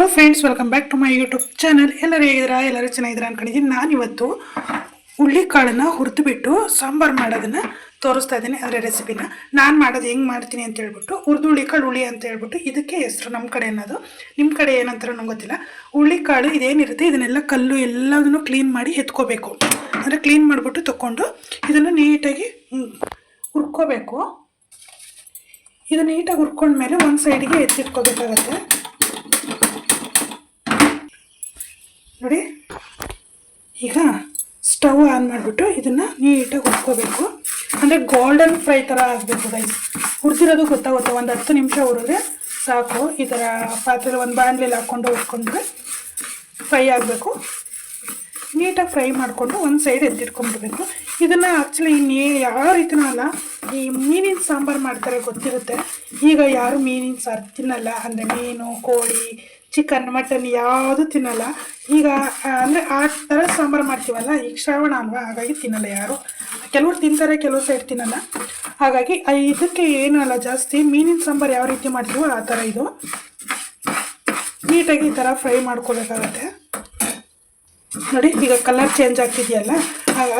Hello friends welcome back to my YouTube channel ಎಲ್ಲರೂ ಹೇಗಿದ್ದೀರಾ? ಎಲ್ಲರೂ ಚೆನ್ನಾಗಿದ್ದೀರಾ ಅನ್ಕೊಂಡಿದ್ದೀನಿ. ನಾನಿವತ್ತು ಹುಳ್ಳಿಕಾಳನ್ನು ಹುರಿದುಬಿಟ್ಟು ಸಾಂಬಾರು ಮಾಡೋದನ್ನು ತೋರಿಸ್ತಾ ಇದ್ದೀನಿ ಅದರ ರೆಸಿಪಿನ ನಾನು ಮಾಡೋದು ಹೆಂಗೆ ಮಾಡ್ತೀನಿ ಅಂತ ಹೇಳ್ಬಿಟ್ಟು, ಹುರಿದು ಹುಳಿಕಾಳು ಹುಳಿ ಅಂತ ಹೇಳ್ಬಿಟ್ಟು, ಇದಕ್ಕೆ ಹೆಸರು ನಮ್ಮ ಕಡೆ ಅನ್ನೋದು. ನಿಮ್ಮ ಕಡೆ ಏನಂತಾರೋ ನಂಗೆ ಗೊತ್ತಿಲ್ಲ. ಹುಳ್ಳಿಕಾಳು ಇದೇನಿರುತ್ತೆ, ಇದನ್ನೆಲ್ಲ ಕಲ್ಲು ಎಲ್ಲದನ್ನು ಕ್ಲೀನ್ ಮಾಡಿ ಎತ್ಕೋಬೇಕು. ಅಂದರೆ ಕ್ಲೀನ್ ಮಾಡಿಬಿಟ್ಟು ತೊಗೊಂಡು ಇದನ್ನು ನೀಟಾಗಿ ಹುರ್ಕೋಬೇಕು. ಇದು ನೀಟಾಗಿ ಹುರ್ಕೊಂಡ್ಮೇಲೆ ಒಂದು ಸೈಡಿಗೆ ಎತ್ತಿಟ್ಕೋಬೇಕಾಗತ್ತೆ. ನೋಡಿ. ಈಗ ಸ್ಟವ್ ಆನ್ ಮಾಡಿಬಿಟ್ಟು ಇದನ್ನು ನೀಟಾಗಿ ಹುರ್ಕೋಬೇಕು. ಅಂದರೆ ಗೋಲ್ಡನ್ ಫ್ರೈ ಥರ ಆಗಬೇಕು ರೈಸ್ ಹುರಿದಿರೋದು ಗೊತ್ತಾಗುತ್ತೆ ಒಂದು ಹತ್ತು ನಿಮಿಷ ಹುರಿದ್ರೆ ಸಾಕು. ಈ ಥರ ಪಾತ್ರೆ ಒಂದು ಬಾಣಲೆಲಿ ಹಾಕ್ಕೊಂಡು ಹುರ್ಕೊಂಡ್ರೆ ಫ್ರೈ ಆಗಬೇಕು. ನೀಟಾಗಿ ಫ್ರೈ ಮಾಡಿಕೊಂಡು ಒಂದು ಸೈಡ್ ಎದ್ದಿಟ್ಕೊಂಡ್ಬಿಡ್ಬೇಕು ಇದನ್ನು ಆ್ಯಕ್ಚುಲಿ ಇನ್ನೇ ಯಾವ ರೀತಿನೂ ಅಲ್ಲ, ಈ ಮೀನಿನ ಸಾಂಬಾರು ಮಾಡ್ತಾರೆ, ಗೊತ್ತಿರುತ್ತೆ. ಈಗ ಯಾರು ಮೀನಿನ ಸಾರು ತಿನ್ನಲ್ಲ. ಅಂದರೆ ಮೀನು, ಕೋಳಿ ಚಿಕನ್, ಮಟನ್ ಯಾವುದು ತಿನ್ನಲ್ಲ. ಈಗ ಅಂದರೆ ಆ ಥರ ಸಾಂಬಾರು ಮಾಡ್ತೀವಲ್ಲ, ಈಗ ಶ್ರಾವಣ ಅಲ್ವಾ, ಹಾಗಾಗಿ ತಿನ್ನಲ್ಲ ಯಾರು. ಕೆಲವರು ತಿಂತಾರೆ ಕೆಲವು ಸೈಡ್ ತಿನ್ನಲ್ಲ. ಹಾಗಾಗಿ ಇದಕ್ಕೆ ಏನಲ್ಲ ಜಾಸ್ತಿ, ಮೀನಿನ ಸಾಂಬಾರು ಯಾವ ರೀತಿ ಮಾಡ್ತೀವೋ ಆ ಥರ ಇದು. ನೀಟಾಗಿ ಈ ಥರ ಫ್ರೈ ಮಾಡ್ಕೋಬೇಕಾಗತ್ತೆ ನೋಡಿ, ಈಗ ಕಲರ್ ಚೇಂಜ್ ಆಗ್ತಿದೆಯಲ್ಲ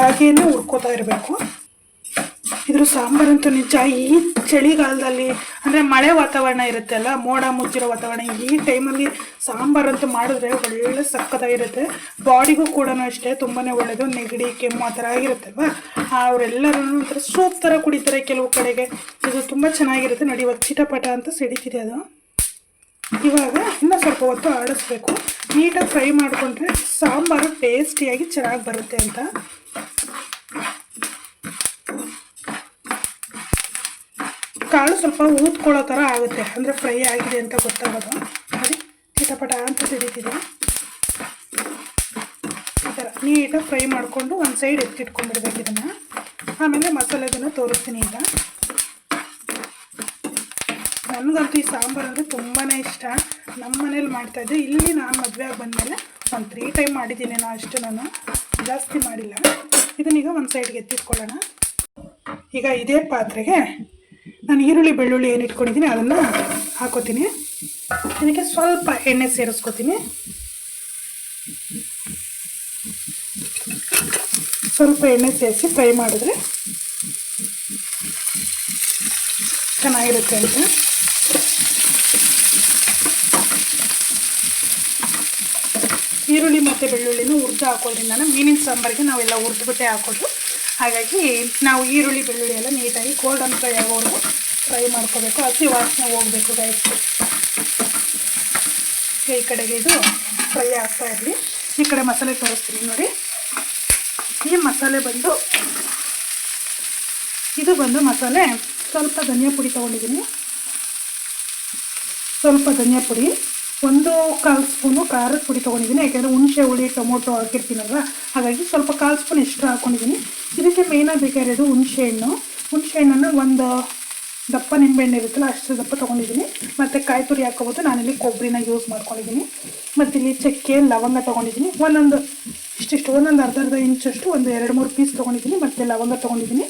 ಹಾಗೇನೆ ಹುರ್ಕೋತಾ ಇರಬೇಕು. ಇದ್ರ ಸಾಂಬಾರಂತೂ ನಿಜ. ಈ ಚಳಿಗಾಲದಲ್ಲಿ ಅಂದರೆ ಮಳೆ ವಾತಾವರಣ ಇರುತ್ತೆ ಅಲ್ಲ, ಮೋಡ ಮುಚ್ಚಿರೋ ವಾತಾವರಣ, ಈ ಟೈಮಲ್ಲಿ ಸಾಂಬಾರಂತೂ ಮಾಡಿದ್ರೆ ಒಳ್ಳೆ ಸಕ್ಕತ್ತಾಗಿರುತ್ತೆ. ಬಾಡಿಗೂ ಕೂಡ ಅಷ್ಟೇ ತುಂಬಾ ಒಳ್ಳೆಯದು ನೆಗಡಿ, ಕೆಮ್ಮು ಆ ಥರ ಆಗಿರುತ್ತಲ್ವ ಅವರೆಲ್ಲರೂ ಒಂಥರ ಸೂಪ್ ಥರ ಕುಡಿತಾರೆ ಕೆಲವು ಕಡೆಗೆ. ಇದು ತುಂಬ ಚೆನ್ನಾಗಿರುತ್ತೆ. ನೋಡಿ, ಇವಾಗ ಚಿಟಪಟ ಅಂತ ಸಿಡಿತಿದೆ ಅದು. ಇವಾಗ ಇನ್ನೂ ಸ್ವಲ್ಪ ಹೊತ್ತು ಆಡಿಸ್ಬೇಕು. ನೀಟಾಗಿ ಫ್ರೈ ಮಾಡಿಕೊಂಡ್ರೆ ಸಾಂಬಾರು ಟೇಸ್ಟಿಯಾಗಿ ಚೆನ್ನಾಗಿ ಬರುತ್ತೆ ಅಂತ. ಕಾಳು ಸ್ವಲ್ಪ ಊದ್ಕೊಳ್ಳೋ ಥರ ಆಗುತ್ತೆ. ಅಂದರೆ ಫ್ರೈ ಆಗಿದೆ ಅಂತ ಗೊತ್ತಾಗೋದು. ನೋಡಿ ಚಿಟಪಟ ಅಂತ ಸಿಡಿತಿದೆ ಈ ಥರ ನೀಟಾಗಿ ಫ್ರೈ ಮಾಡಿಕೊಂಡು ಒಂದು ಸೈಡ್ ಎತ್ತಿಟ್ಕೊಂಡ್ಬಿಡ್ಬೇಕು ಇದನ್ನು. ಆಮೇಲೆ ಮಸಾಲೆದನ್ನು ತೋರಿಸ್ತೀನಿ ಈಗ. ನನಗಂತೂ ಈ ಸಾಂಬಾರು ಅಂದರೆ ತುಂಬಾ ಇಷ್ಟ. ನಮ್ಮ ಮನೇಲಿ ಮಾಡ್ತಾಯಿದ್ದೆ ಇಲ್ಲಿ ನಾನು ಮದುವೆ ಆಗಿ ಬಂದಮೇಲೆ ಒಂದು ತ್ರೀ ಟೈಮ್ ಮಾಡಿದ್ದೀನೇನೋ ಅಷ್ಟು ನಾನು ಜಾಸ್ತಿ ಮಾಡಿಲ್ಲ. ಇದನ್ನೀಗ ಒಂದು ಸೈಡ್ಗೆ ಎತ್ತಿಟ್ಕೊಳ್ಳೋಣ. ಈಗ ಇದೇ ಪಾತ್ರೆಗೆ ನಾನು ಈರುಳ್ಳಿ, ಬೆಳ್ಳುಳ್ಳಿ ಏನು ಇಟ್ಕೊಂಡಿದ್ದೀನಿ, ಅದನ್ನು ಹಾಕೋತೀನಿ. ಇದಕ್ಕೆ ಸ್ವಲ್ಪ ಎಣ್ಣೆ ಸೇರಿಸ್ಕೋತೀನಿ. ಸ್ವಲ್ಪ ಎಣ್ಣೆ ಸೇರಿಸಿ ಫ್ರೈ ಮಾಡಿದ್ರೆ ಚೆನ್ನಾಗಿರುತ್ತೆ ಅಂತ. ಈರುಳ್ಳಿ ಮತ್ತು ಬೆಳ್ಳುಳ್ಳಿನೂ ಹುರಿದು ಹಾಕೋದ್ರಿಂದ ನಾನು ಮೀನಿನ ಸಾಂಬಾರಿಗೆ ನಾವೆಲ್ಲ ಹುರಿದ್ಬಿಟ್ಟೆ ಹಾಕೋದು. ಹಾಗಾಗಿ ನಾವು ಈರುಳ್ಳಿ ಬೆಳ್ಳುಳ್ಳಿ ಎಲ್ಲ ನೀಟಾಗಿ ಗೋಲ್ಡನ್ ಫ್ರೈ ಆಗೋವರೆಗೂ ಫ್ರೈ ಮಾಡ್ಕೋಬೇಕು. ಹಸಿ ವಾಸನೆ ಹೋಗಬೇಕು ಗೈಸ್ ಈ ಕಡೆಗೆ ಇದು ಫ್ರೈ ಆಗ್ತಾ ಇರಲಿ. ಈ ಕಡೆ ಮಸಾಲೆ ತೋರಿಸ್ತೀನಿ ನೋಡಿ. ಈ ಮಸಾಲೆ ಬಂದು, ಇದು ಬಂದು ಮಸಾಲೆ ಸ್ವಲ್ಪ ಧನಿಯಾ ಪುಡಿ ತೊಗೊಂಡಿದ್ದೀನಿ. ಸ್ವಲ್ಪ ಧನಿಯಾ ಪುಡಿ. ಒಂದು ಕಾಲು ಸ್ಪೂನು ಖಾರದ ಪುಡಿ ತೊಗೊಂಡಿದ್ದೀನಿ, ಯಾಕೆಂದರೆ ಹುಣಸೆ, ಹುಳಿ, ಟೊಮೊಟೊ ಹಾಕಿರ್ತೀನಲ್ವ? ಹಾಗಾಗಿ ಸ್ವಲ್ಪ ಕಾಲು ಸ್ಪೂನ್ ಎಕ್ಸ್ಟ್ರಾ ಹಾಕ್ಕೊಂಡಿದ್ದೀನಿ ಇದಕ್ಕೆ ಮೇಯ್ನಾಗಿ ಬೇಕಾಗಿರೋದು ಹುಣಸೆ ಹಣ್ಣು. ಹುಣಸೆ ಹಣ್ಣನ್ನು ಒಂದು ದಪ್ಪ ನಿಂಬೆಹಣ್ಣು ಇರುತ್ತಲ್ಲ, ಅಷ್ಟು ದಪ್ಪ ತೊಗೊಂಡಿದ್ದೀನಿ. ಮತ್ತು ಕಾಯಿ ತುರಿ ಹಾಕೋಬೋದು ನಾನಿಲ್ಲಿ ಕೊಬ್ಬರಿನ ಯೂಸ್ ಮಾಡ್ಕೊಂಡಿದ್ದೀನಿ. ಮತ್ತು ಇಲ್ಲಿ ಚಕ್ಕೆ, ಲವಂಗ ತೊಗೊಂಡಿದ್ದೀನಿ. ಒಂದೊಂದು, ಇಷ್ಟಿಷ್ಟು, ಒಂದೊಂದು ಅರ್ಧ ಅರ್ಧ ಇಂಚಷ್ಟು, ಒಂದು ಎರಡು ಮೂರು ಪೀಸ್ ತೊಗೊಂಡಿದ್ದೀನಿ. ಮತ್ತು ಲವಂಗ ತೊಗೊಂಡಿದ್ದೀನಿ.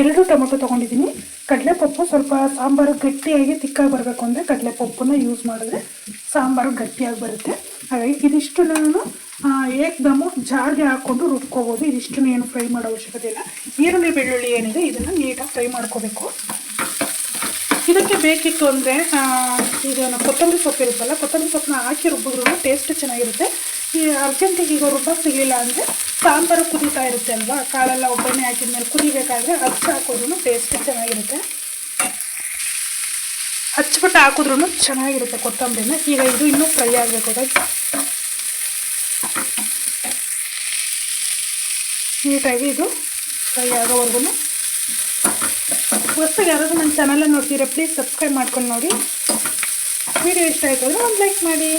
ಎರಡು ಟೊಮೊಟೊ ತೊಗೊಂಡಿದ್ದೀನಿ. ಕಡಲೆಪಪ್ಪು ಸ್ವಲ್ಪ ಸಾಂಬಾರು ಗಟ್ಟಿಯಾಗಿ ತಿಕ್ಕಾಗಿ ಬರಬೇಕು ಅಂದರೆ ಕಡಲೆಪಪ್ಪನ್ನ ಯೂಸ್ ಮಾಡಿದ್ರೆ ಸಾಂಬಾರು ಗಟ್ಟಿಯಾಗಿ ಬರುತ್ತೆ. ಹಾಗಾಗಿ ಇದಿಷ್ಟು ನಾನು ಏಕ್ದಮ್ಮು ಜಾರ್ಗೆ ಹಾಕ್ಕೊಂಡು ರುಬ್ಕೋಬೋದು. ಇದಿಷ್ಟು ಏನು ಫ್ರೈ ಮಾಡೋ ಅವಶ್ಯಕತೆ ಇಲ್ಲ. ಈರುಳ್ಳಿ ಬೆಳ್ಳುಳ್ಳಿ ಏನಿದೆ ಇದನ್ನು ನೀಟಾಗಿ ಫ್ರೈ ಮಾಡ್ಕೋಬೇಕು. ಇದಕ್ಕೆ ಬೇಕಿತ್ತು ಅಂದರೆ ಇದೇನು ಕೊತ್ತಂಬರಿ ಸೊಪ್ಪು ಇರುತ್ತಲ್ಲ ಕೊತ್ತಂಬರಿ ಸೊಪ್ಪನ್ನ ಹಾಕಿ ರುಬ್ಬಿದ್ರೂ ಟೇಸ್ಟ್ ಚೆನ್ನಾಗಿರುತ್ತೆ. ಈ ಅರ್ಜೆಂಟಿಗೆ ಈಗ ರುಬ್ಬ ಸಿಗಲಿಲ್ಲ ಅಂದರೆ ಸಾಂಬಾರು ಕುದೀತಾ ಇರುತ್ತೆ ಅಲ್ವಾ? ಕಾಳೆಲ್ಲ ಒಗ್ಗರಣೆ ಹಾಕಿದ್ಮೇಲೆ ಕುದಿಬೇಕಾದ್ರೆ ಅಚ್ಚ ಹಾಕೋದ್ರೂ ಟೇಸ್ಟ್ ಚೆನ್ನಾಗಿರುತ್ತೆ. ಹಚ್ಬಿಟ್ಟು ಹಾಕಿದ್ರೂ ಚೆನ್ನಾಗಿರುತ್ತೆ ಕೊತ್ತಂಬರಿನ. ಈಗ ಇದು ಇನ್ನೂ ಫ್ರೈ ಆಗಬೇಕು ನೀಟಾಗಿ ಇದು ಫ್ರೈ ಆಗೋವರೆಗೂ ಹೊಸದಾಗಿ ಯಾರಾದರೂ ನನ್ನ ಚಾನಲ್ ನೋಡ್ತೀರಾ ಪ್ಲೀಸ್ ಸಬ್ಸ್ಕ್ರೈಬ್ ಮಾಡ್ಕೊಂಡು ನೋಡಿ. ವಿಡಿಯೋ ಇಷ್ಟ ಆಯಿತು ಅಂದರೆ ಒಂದು ಲೈಕ್ ಮಾಡಿ.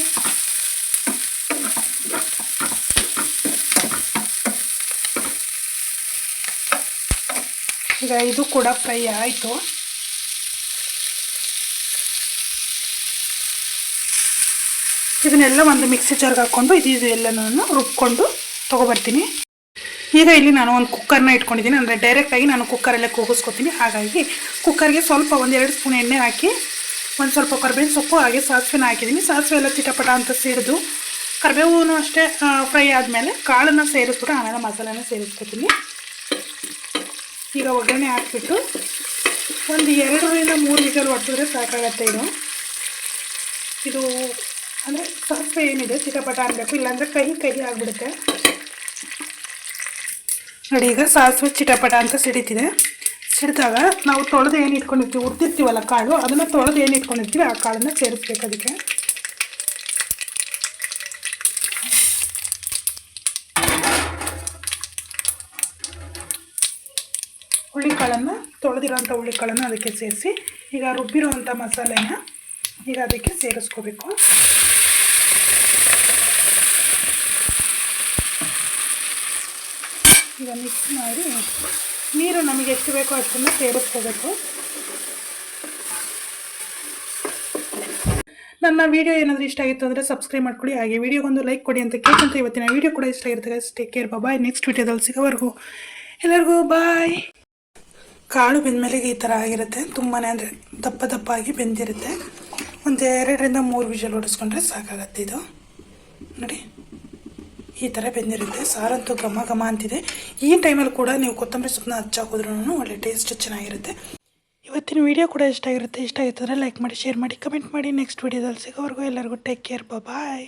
ಈಗ ಇದು ಕೂಡ ಫ್ರೈ ಆಯಿತು. ಇದನ್ನೆಲ್ಲ ಒಂದು ಮಿಕ್ಸಿ ಜಾರ್ಗೆ ಹಾಕ್ಕೊಂಡು ಇದು ಇದು ಎಲ್ಲನೂ ರುಬ್ಕೊಂಡು ತೊಗೊಬರ್ತೀನಿ. ಈಗ ಇಲ್ಲಿ ನಾನು ಒಂದು ಕುಕ್ಕರ್ನ ಇಟ್ಕೊಂಡಿದ್ದೀನಿ. ಅಂದರೆ ಡೈರೆಕ್ಟಾಗಿ ನಾನು ಕುಕ್ಕರಲ್ಲೇ ಕೂಗಿಸ್ಕೊತೀನಿ. ಹಾಗಾಗಿ ಕುಕ್ಕರ್ಗೆ ಸ್ವಲ್ಪ ಒಂದೆರಡು ಸ್ಪೂನ್ ಎಣ್ಣೆ ಹಾಕಿ, ಒಂದು ಸ್ವಲ್ಪ ಕರ್ಬೇವಿನ ಸೊಪ್ಪು, ಹಾಗೆ ಸಾಸಿವೆನ ಹಾಕಿದ್ದೀನಿ. ಸಾಸಿವೆ ಎಲ್ಲ ಚಿಟಪಟ ಅಂತ ಸಿಡಿದು ಕರಿಬೇವು ಅಷ್ಟೇ ಫ್ರೈ ಆದಮೇಲೆ ಕಾಳನ್ನು ಸೇರಿಸ್ಬಿಟ್ಟು ಆಮೇಲೆ ಮಸಾಲೆನ ಸೇರಿಸ್ಕೊತೀನಿ. ಈಗ ಒಗ್ಗರಣೆ ಹಾಕ್ಬಿಟ್ಟು ಒಂದು ಎರಡರಿಂದ ಮೂರು ಲೀಟರ್ ಹೊಡೆಸಿದ್ರೆ ಸಾಕಾಗತ್ತೆ ಇದು. ಇದು ಅಂದರೆ ಸಾಸಿವೆ ಏನಿದೆ, ಚಿಟಪಟ ಅನ್ನಬೇಕು ಇಲ್ಲಾಂದರೆ ಕೈ ಕೈ ಆಗಿಬಿಡುತ್ತೆ. ನೋಡಿ, ಈಗ ಸಾಸಿವೆ ಚಿಟಪಟ ಅಂತ ಸಿಡಿತಿದೆ. ಸಿಡಿದಾಗ ನಾವು ತೊಳೆದು ಏನು ಇಟ್ಕೊಂಡಿರ್ತೀವಿ ಉರ್ದಿರ್ತೀವಲ್ಲ ಕಾಳು, ಅದನ್ನು ತೊಳೆದು ಏನು ಇಟ್ಕೊಂಡಿರ್ತೀವಿ ಆ ಕಾಳನ್ನು ಸೇರಿಸ್ಬೇಕು ಅದಕ್ಕೆ. ಹುಳ್ಳಿಕಾಳನ್ನು ತೊಳೆದಿರೋಂಥ ಹುಳ್ಳಿಕಾಳನ್ನು ಅದಕ್ಕೆ ಸೇರಿಸಿ, ಈಗ ರುಬ್ಬಿರೋವಂಥ ಮಸಾಲೆನ ಈಗ ಅದಕ್ಕೆ ಸೇರಿಸ್ಕೋಬೇಕು. ಈಗ ಮಿಕ್ಸ್ ಮಾಡಿ ನೀರು ನಮಗೆ ಎಷ್ಟು ಬೇಕೋ ಅಷ್ಟನ್ನು ಸೇರಿಸ್ಕೋಬೇಕು. ನನ್ನ ವೀಡಿಯೋ ಏನಾದರೂ ಇಷ್ಟ ಆಗಿತ್ತು ಅಂದರೆ ಸಬ್ಸ್ಕ್ರೈಬ್ ಮಾಡ್ಕೊಳ್ಳಿ, ಹಾಗೆ ವಿಡಿಯೋಗೊಂದು ಲೈಕ್ ಕೊಡಿ ಅಂತ ಕೇಳ್ಕೊಂತ ಇವತ್ತಿನ ವಿಡಿಯೋ ಕೂಡ ಇಷ್ಟ ಇರ್ತದೆ ಟೇಕ್ ಕೇರ್ ಬಾಯ್ ನೆಕ್ಸ್ಟ್ ವೀಡಿಯೋದಲ್ಲಿ ಸಿಗೋವರೆಗೂ. ಎಲ್ಲರಿಗೂ ಬಾಯ್ ಕಾಳು ಬೆಂದಮೇಲೆ ಈ ಥರ ಆಗಿರುತ್ತೆ. ತುಂಬಾ ಅಂದರೆ ದಪ್ಪ ದಪ್ಪ ಆಗಿ ಬೆಂದಿರುತ್ತೆ. ಒಂದು ಎರಡರಿಂದ ಮೂರು ವಿಷಲ್ ಹೊಡಿಸ್ಕೊಂಡ್ರೆ ಸಾಕಾಗತ್ತೆ ಇದು. ನೋಡಿ, ಈ ಥರ ಬೆಂದಿರುತ್ತೆ. ಸಾರಂತೂ ಘಮ ಘಮ ಅಂತಿದೆ. ಈ ಟೈಮಲ್ಲಿ ಕೂಡ ನೀವು ಕೊತ್ತಂಬರಿ ಸೊಪ್ಪನ್ನ ಹಚ್ಚಾಕಿದ್ರೂ ಒಳ್ಳೆ ಟೇಸ್ಟ್ ಚೆನ್ನಾಗಿರುತ್ತೆ. ಇವತ್ತಿನ ವಿಡಿಯೋ ಕೂಡ ಇಷ್ಟ ಆಗಿರುತ್ತೆ. ಇಷ್ಟ ಆಗಿತ್ತಂದರೆ ಲೈಕ್ ಮಾಡಿ, ಶೇರ್ ಮಾಡಿ, ಕಮೆಂಟ್ ಮಾಡಿ. ನೆಕ್ಸ್ಟ್ ವಿಡಿಯೋದಲ್ಲಿ ಸಿಗೋವರೆಗೂ ಎಲ್ಲರಿಗೂ ಟೇಕ್ ಕೇರ್. ಬಾಯ್